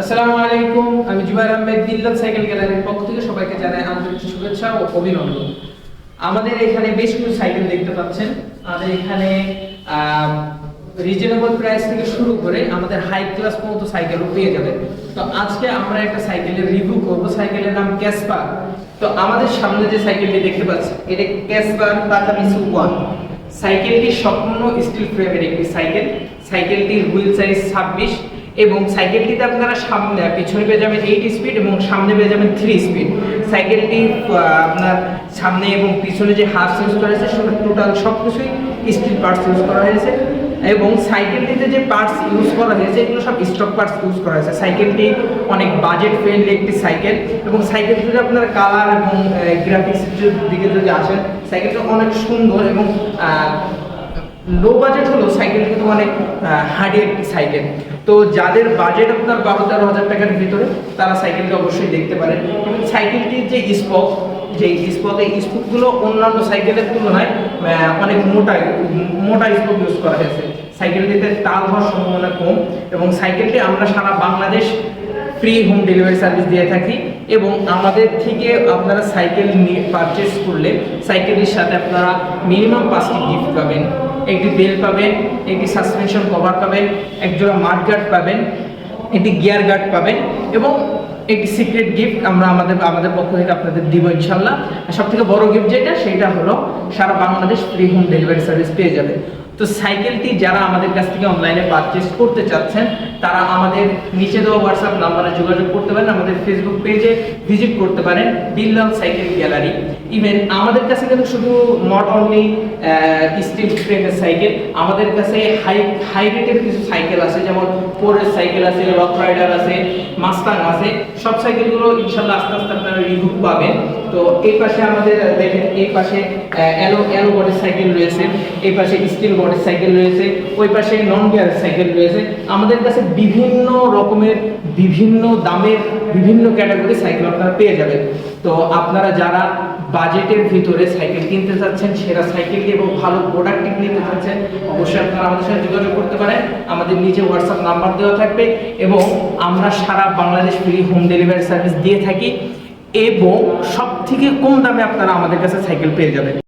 আসসালামু আলাইকুম, আমি জুবাইর আহমেদ দিল্লাত সাইকেল গ্যালারির পক্ষ থেকে সবাইকে জানাই আন্তরিক শুভেচ্ছা ও অভিনন্দন। আমাদের এখানে বেশ কিছু সাইকেল দেখতে পাচ্ছেন। আমাদের এখানে রিজনেবল প্রাইস থেকে শুরু করে আমাদের হাই ক্লাস পর্যন্ত সাইকেলও পেয়ে যাবে তো আজকে আমরা একটা সাইকেলের রিভিউ করব। সাইকেলের নাম ক্যাসপার। তো আমাদের সামনে যে সাইকেলটি দেখতে পাচ্ছেন, এটা ক্যাসপার তাকামিসু ওয়ান। সাইকেলটি সম্পূর্ণ স্টিল ফ্রেমের একটি সাইকেল। সাইকেলটির হুইল সাইজ ছাব্বিশ। এবং সাইকেলটিতে আপনারা সামনে, পিছনে পেয়ে যাবেন এইট স্পিড এবং সামনে পেয়ে যাবেন থ্রি স্পিড সাইকেলটি আপনার সামনে এবং পিছনে যে হাফ ইউজ করা হয়েছে সেটা টোটাল সব কিছুই স্টিল পার্টস ইউজ করা হয়েছে। এবং সাইকেলটিতে যে পার্টস ইউজ করা হয়েছে, এগুলো সব স্টক পার্টস ইউজ করা হয়েছে। সাইকেলটি অনেক বাজেট ফ্রেন্ডলি একটি সাইকেল এবং সাইকেলটি যদি আপনার কালার এবং গ্রাফিক্স দিকে যদি আসেন, সাইকেলটা অনেক সুন্দর এবং লো বাজেট হলো সাইকেল কিন্তু অনেক হার্ডি একটি সাইকেল তো যাদের বাজেট আপনার বারো তেরো হাজার টাকার ভিতরে, তারা সাইকেলটি অবশ্যই দেখতে পারেন। এবং সাইকেলটির যে স্পক যে স্পক স্পকগুলো অন্যান্য সাইকেলের তুলনায় অনেক মোটা মোটা স্পক ইউজ করা হয়েছে। সাইকেলটিতে তাল হওয়ার সম্ভাবনা কম এবং সাইকেলটি আমরা সারা Bangladesh free home delivery service দিয়ে থাকি এবং আমাদের থেকে আপনারা সাইকেল নিয়ে পারচেস করলে সাইকেলের সাথে আপনারা মিনিমাম পাঁচটি গিফট পাবেন। একটি বেল পাবেন, একটি সাসপেনশন কভার পাবেন, একজোড়া মাড গার্ড পাবেন, একটি গিয়ার গার্ড পাবেন এবং একটি সিক্রেট গিফট আমরা আমাদের আমাদের পক্ষ থেকে আপনাদের দিব ইনশাল্লাহ সব থেকে বড় গিফট যেটা, সেটা হলো সারা Bangladesh free home delivery service পেয়ে যাবে। তো সাইকেলটি যারা আমাদের কাছ থেকে অনলাইনে পারচেস করতে চাচ্ছেন, তারা আমাদের নিচে দেওয়া হোয়াটসঅ্যাপ নাম্বারে যোগাযোগ করতে পারেন, আমাদের ফেসবুক পেজে ভিজিট করতে পারেন, বিল্লাল সাইকেল গ্যালারি ইভেন আমাদের কাছে কিন্তু শুধু নট অনলি স্টিল ফ্রেমের সাইকেল আমাদের কাছে হাই হাই রেটের কিছু সাইকেল আছে, যেমন পোরের সাইকেল আছে রক রাইডার আছে মাস্তাং আছে সব সাইকেলগুলো ইনশাল্লাহ আস্তে আস্তে আপনারা রিভিউ পাবেন। তো এই পাশে আমাদের, দেখেন, এই পাশে অ্যালো অ্যালো বডি সাইকেল রয়েছে, এই পাশে স্টিল বডি সাইকেল রয়েছে, ওই পাশে নন গিয়ার সাইকেল রয়েছে। আমাদের কাছে বিভিন্ন রকমের, বিভিন্ন দামের, বিভিন্ন ক্যাটাগরি সাইকেল আপনারা পেয়ে যাবেন। তো আপনারা যারা বাজেটের ভিতরে সাইকেল কিনতে চাচ্ছেন, সেরা সাইকেলটি এবং ভালো প্রোডাক্টটি নিতে চাচ্ছেন, অবশ্যই আপনারা আমাদের সাথে যোগাযোগ করতে পারেন। আমাদের নিচে হোয়াটসঅ্যাপ নাম্বার দেওয়া থাকবে এবং আমরা সারা Bangladesh free home delivery service দিয়ে থাকি। এবং সব থেকে কম দামে আপনারা আমাদের কাছে সাইকেল পেয়ে যাবেন।